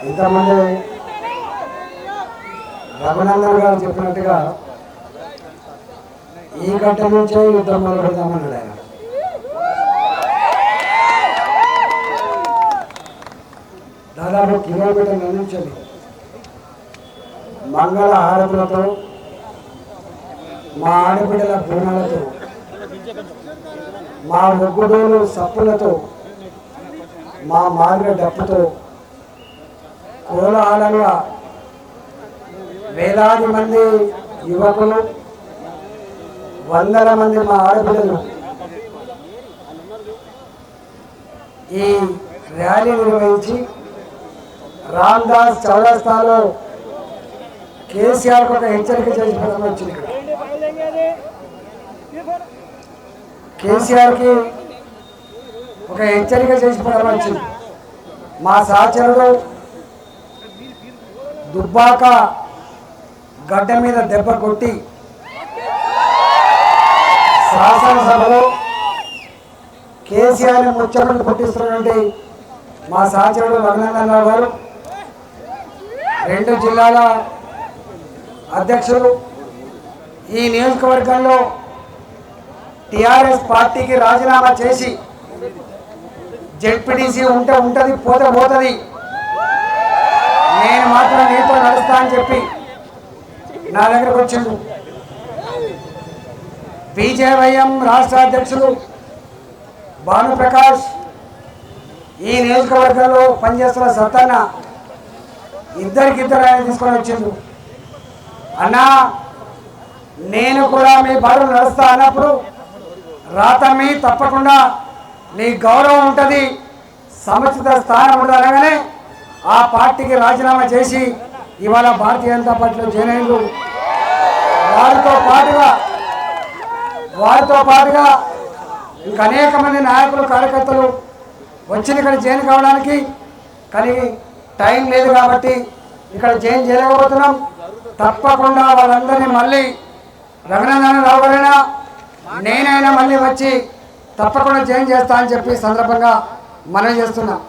ఇంతమంది రఘునందన్ గారు చెప్పినట్టుగా ఈ గంట నుంచే యుద్ధం మొదలు పెడదామన్నాడు ఆయన. దాదాపు కిలోమీటర్ల నుంచి మంగళ హారతులతో మా ఆడబిడ్డల బోనాలతో మా ఒగ్గుడోలు సప్పులతో మా మార్గ డప్పుతో కోలాహలంగా వేలాది మంది యువకులు వందల మంది మా ఆడపిల్లలు ఈ ర్యాలీ నిర్వహించి రామ్దాస్ చౌరస్తాలో కేసీఆర్కి ఒక హెచ్చరిక చేసి వచ్చింది ఇక్కడ. కేసీఆర్కి ఒక హెచ్చరిక చేసి పథకం వచ్చింది మా సహచరుడు దుబ్బాక గడ్డ మీద దెబ్బ కొట్టి శాసనసభలో కేసీఆర్ని ముచ్చట్లు పుట్టిస్తున్నటువంటి మా సహచరుడు రఘునందన్ రావు గారు రెండు జిల్లాల అధ్యక్షులు. ఈ నియోజకవర్గంలో టిఆర్ఎస్ పార్టీకి రాజీనామా చేసి జెడ్పీటీసీ ఉంటే ఉంటుంది పోతే పోతుంది. నేను మాత్రం నీతో నడుస్తా అని చెప్పి నా దగ్గరకు వచ్చిండు. బీజేవైఎం రాష్ట్ర అధ్యక్షులు భానుప్రకాష్ ఈ నియోజకవర్గంలో పనిచేస్తున్న సత్తాన ఇద్దరికిద్దరు ఆయన తీసుకొని వచ్చిండు. అన్నా నేను కూడా మీ బాధలు నడుస్తా అన్నప్పుడు రాత మీ తప్పకుండా నీ గౌరవం ఉంటుంది సముచిత స్థానం ఉంటుంది అనగానే ఆ పార్టీకి రాజీనామా చేసి ఇవాళ భారతీయ జనతా పార్టీలో జాయిన్ అయ్యిండు వారితో పాటుగా వారితో పాటుగా ఇంకా అనేక మంది నాయకులు కార్యకర్తలు వచ్చి ఇక్కడ జాయిన్ కావడానికి కానీ టైం లేదు కాబట్టి ఇక్కడ జాయిన్ చేయలేకపోతున్నాం. తప్పకుండా వాళ్ళందరినీ మళ్ళీ రఘునందన రావు గారైనా నేనైనా మళ్ళీ వచ్చి తప్పకుండా జాయిన్ చేస్తా అని చెప్పి సందర్భంగా మనవి చేస్తున్నాం.